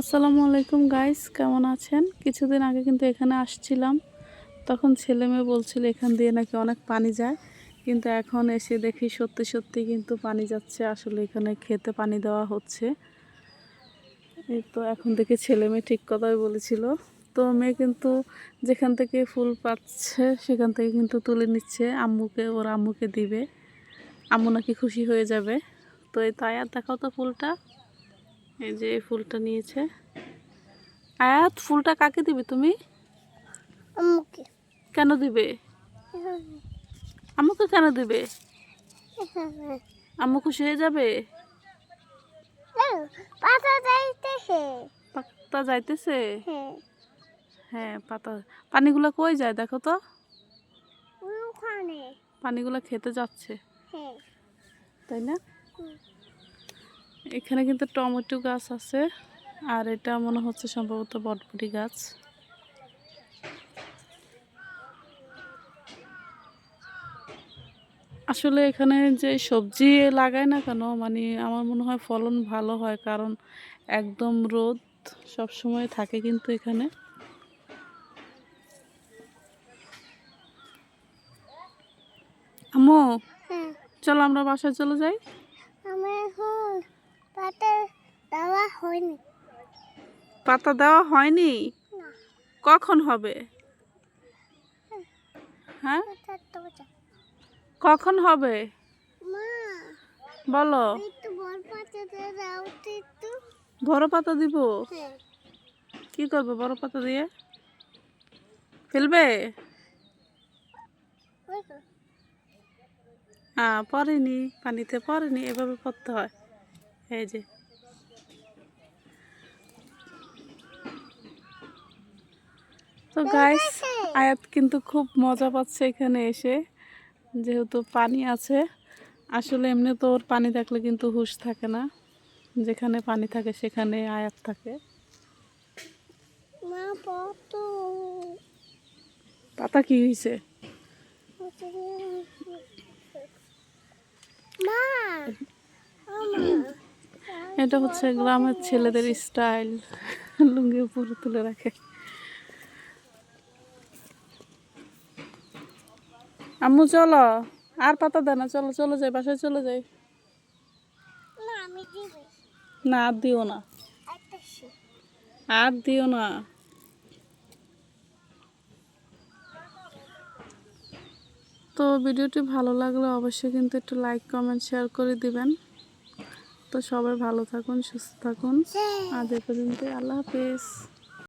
আসসালামু আলাইকুম গাইস কেমন আছেন? কিছুদিন আগে কিন্তু এখানে আসছিলাম। তখন ছেলে মেয়ে বলছিল এখান দিয়ে নাকি অনেক পানি যায়। কিন্তু এখন এসে দেখি সত্যি সত্যি কিন্তু পানি যাচ্ছে। আসলে এখানে খেতে পানি দেওয়া হচ্ছে। এই তো এখন থেকে ছেলে মেয়ে ঠিক কথাই বলেছিল। তো মেয়ে কিন্তু যেখান থেকে ফুল পাচ্ছে সেখান থেকে কিন্তু তুলে নিচ্ছে। আম্মুকে, ওর আম্মুকে দিবে। আম্মু নাকি খুশি হয়ে যাবে। তো এই তাই আর দেখাও তো ফুলটা। এই যে এই ফুলটা নিয়েছে। আয়াত ফুলটা কাকে দিবে তুমি? আমাকে কেন দিবে? আম্মুকে কেন দিবে? আম্মু খুশি হয়ে যাবে? পাতা যাইতেছে। পাতা যাইতেছে? হ্যাঁ। হ্যাঁ পাতা। পানিগুলো কই যায় দেখো তো? ওখানে। পানিগুলো খেতে যাচ্ছে। হ্যাঁ। তাই না? এখানে কিন্তু টমেটো গাছ আছে আর এটা মনে হচ্ছে সম্ভবত বটবটি গাছ। আসলে এখানে যে সবজি লাগায় না কেন মানে আমার মনে হয় ফলন ভালো হয় কারণ একদম রোদ সব সময় থাকে কিন্তু এখানে। আম্মু হ্যাঁ। চলো আমরা বাসায় চলে যাই। পাতা দেওয়া হয়নি। পাতা দেওয়া হয়নি? কখন হবে? হ্যাঁ। কখন হবে? বলো। বড় পাতা দিব? হ্যাঁ। কি করবে বড় পাতা দিয়ে? ফেলবে। হ্যাঁ পড়েনি পানিতে পড়েনি এভাবে পড়তে হয়। এই যে। তো গাইস আয়াত কিন্তু খুব মজা পাচ্ছে এখানে এসে যেহেতু পানি আছে। আসলে এমনি তো ওর পানি থাকলে কিন্তু হুঁশ থাকে না। যেখানে পানি থাকে সেখানে আয়াত থাকে। পাতা। কি হয়েছে মা এটা হচ্ছে গ্রামের ছেলেদের স্টাইল। লুঙ্গি উপরে তুলে রাখে। আম্মু চলো। আর পাতা দেয় না চলো চলে যাই বাসায় চলে যাই। না আমি না আর দিও না। আর দিও না। তো ভিডিওটি ভালো লাগলে অবশ্যই কিন্তু একটু লাইক কমেন্ট শেয়ার করে দিবেন। তো সবাই ভালো থাকুন সুস্থ থাকুন। আজ পর্যন্ত আল্লাহ হাফিজ।